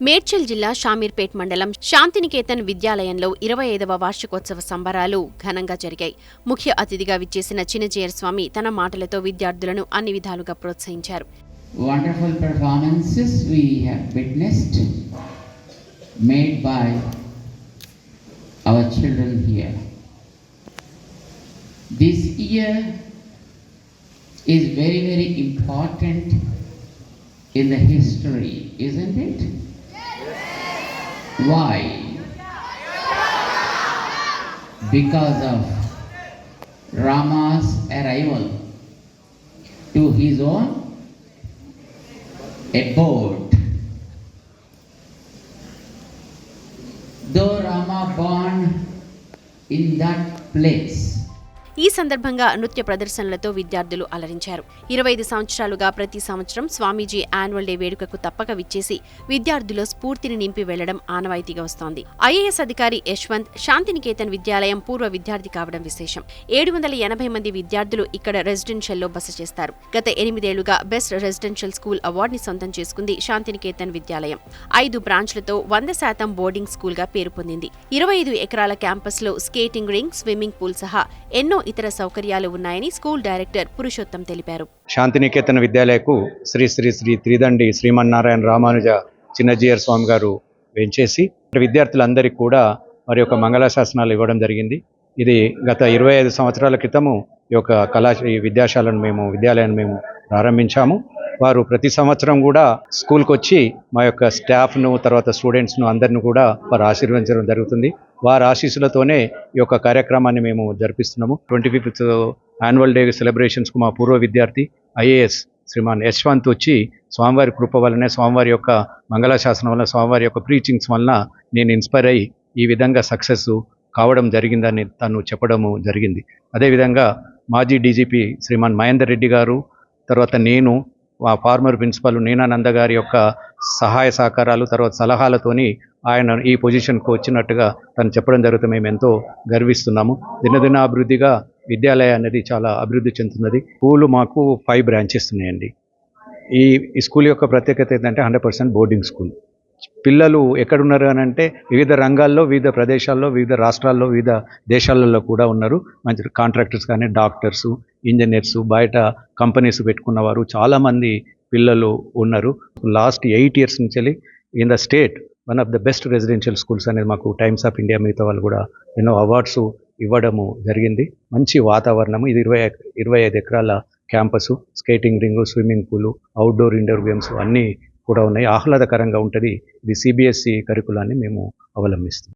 మేడ్చల్ జిల్లా షామీర్పేట్ మండలం శాంతినికేతన్ విద్యాలయంలో ఇరవై ఐదవ వార్షికోత్సవ సంబరాలు ఘనంగా జరిగాయి. ముఖ్య అతిథిగా విచ్చేసిన చిన్నజయర్ స్వామి తన మాటలతో విద్యార్థులను అన్ని విధాలుగా ప్రోత్సహించారు. Is very very important in the history isn't it? Why? Because of Rama's arrival to his own abode. Though Rama born in that place, ఈ సందర్భంగా నృత్య ప్రదర్శనలతో విద్యార్థులు అలరించారు. ఇరవై ఐదు సంవత్సరాలుగా ప్రతి సంవత్సరం స్వామీజీ యాన్యువల్ డే వేడుకకు తప్పక విచ్చేసి విద్యార్థుల్లో స్ఫూర్తిని నింపి వెళ్ళడం ఆనవాయితీగా వస్తోంది. ఐఏఎస్ అధికారి యశ్వంత్ శాంతినికేతన్ విద్యాలయం పూర్వ విద్యార్థి కావడం విశేషం. ఏడు వందల ఎనభై మంది విద్యార్థులు ఇక్కడ రెసిడెన్షియల్లో బస చేస్తారు. గత ఎనిమిదేళ్ళుగా బెస్ట్ రెసిడెన్షియల్ స్కూల్ అవార్డుని సొంతం చేసుకుంది శాంతినికేతన్ విద్యాలయం. ఐదు బ్రాంచ్లతో వంద శాతం బోర్డింగ్ స్కూల్గా పేరు పొందింది. ఇరవై ఐదు ఎకరాల క్యాంపస్లో స్కేటింగ్ రింగ్ స్విమ్మింగ్ పూల్ సహా ఎన్నో ఇతర సౌకర్యాలు ఉన్నాయని స్కూల్ డైరెక్టర్ పురుషోత్తం తెలిపారు. శాంతినికేతన విద్యాలయకు శ్రీ శ్రీ శ్రీ త్రిదండి శ్రీమన్నారాయణ రామానుజ చిన్నజీయర్ స్వామి గారు వెంచేసి విద్యార్థులందరికీ కూడా మరి యొక్క మంగళాశాసనాలు ఇవ్వడం జరిగింది. ఇది గత ఇరవై ఐదు సంవత్సరాల క్రితము ఈ యొక్క కళా ఈ విద్యాశాలను మేము విద్యాలయాన్ని మేము ప్రారంభించాము. వారు ప్రతి సంవత్సరం కూడా స్కూల్కి వచ్చి మా యొక్క స్టాఫ్ను తర్వాత స్టూడెంట్స్ను అందరిని కూడా వారు ఆశీర్వదించడం జరుగుతుంది. వారి ఆశీస్సులతోనే ఈ యొక్క కార్యక్రమాన్ని మేము జరిపిస్తున్నాము. ట్వంటీ ఫిఫ్త్ యాన్యువల్ డే సెలబ్రేషన్స్కు మా పూర్వ విద్యార్థి ఐఏఎస్ శ్రీమాన్ యశ్వంత్ వచ్చి స్వామివారి కృప వలనే స్వామివారి యొక్క మంగళాశాసనం వలన స్వామివారి యొక్క ప్రీచింగ్స్ వలన నేను ఇన్స్పైర్ అయ్యి ఈ విధంగా సక్సెస్ కావడం జరిగిందని తను చెప్పడము జరిగింది. అదేవిధంగా మాజీ డీజీపీ శ్రీమాన్ మహేందర్ రెడ్డి గారు తర్వాత నేను ఫార్మర్ ప్రిన్సిపల్ నీనానంద గారి యొక్క సహాయ సహకారాలు తర్వాత సలహాలతోని ఆయన ఈ పొజిషన్కు వచ్చినట్టుగా తను చెప్పడం జరుగుతుంది. మేము ఎంతో గర్విస్తున్నాము. దినదిన అభివృద్ధిగా విద్యాలయ అనేది చాలా అభివృద్ధి చెందుతున్నది. స్కూలు మాకు ఫైవ్ బ్రాంచెస్ ఉన్నాయండి. ఈ స్కూల్ యొక్క ప్రత్యేకత ఏంటంటే హండ్రెడ్ పర్సెంట్ బోర్డింగ్ స్కూల్. పిల్లలు ఎక్కడున్నారు అని అంటే వివిధ రంగాల్లో వివిధ ప్రదేశాల్లో వివిధ రాష్ట్రాల్లో వివిధ దేశాలలో కూడా ఉన్నారు. మంచి కాంట్రాక్టర్స్ కానీ డాక్టర్స్ ఇంజనీర్స్ బయట కంపెనీస్ పెట్టుకున్నవారు చాలామంది పిల్లలు ఉన్నారు. లాస్ట్ ఎయిట్ ఇయర్స్ నుంచి in the state one of the best residential schools అనేది మాకు టైమ్స్ ఆఫ్ ఇండియా మిగతా వాళ్ళు కూడా ఎన్నో అవార్డ్స్ ఇవ్వడము జరిగింది. మంచి వాతావరణము. ఇది ఇరవై ఇరవై ఐదు ఎకరాల campus skating ring swimming pool outdoor indoor games అన్నీ కూడా ఉన్నాయి. ఆహ్లాదకరంగా ఉంటుంది. ఇది సిబిఎస్ఈ కరికులాన్ని మేము అవలంబిస్తాం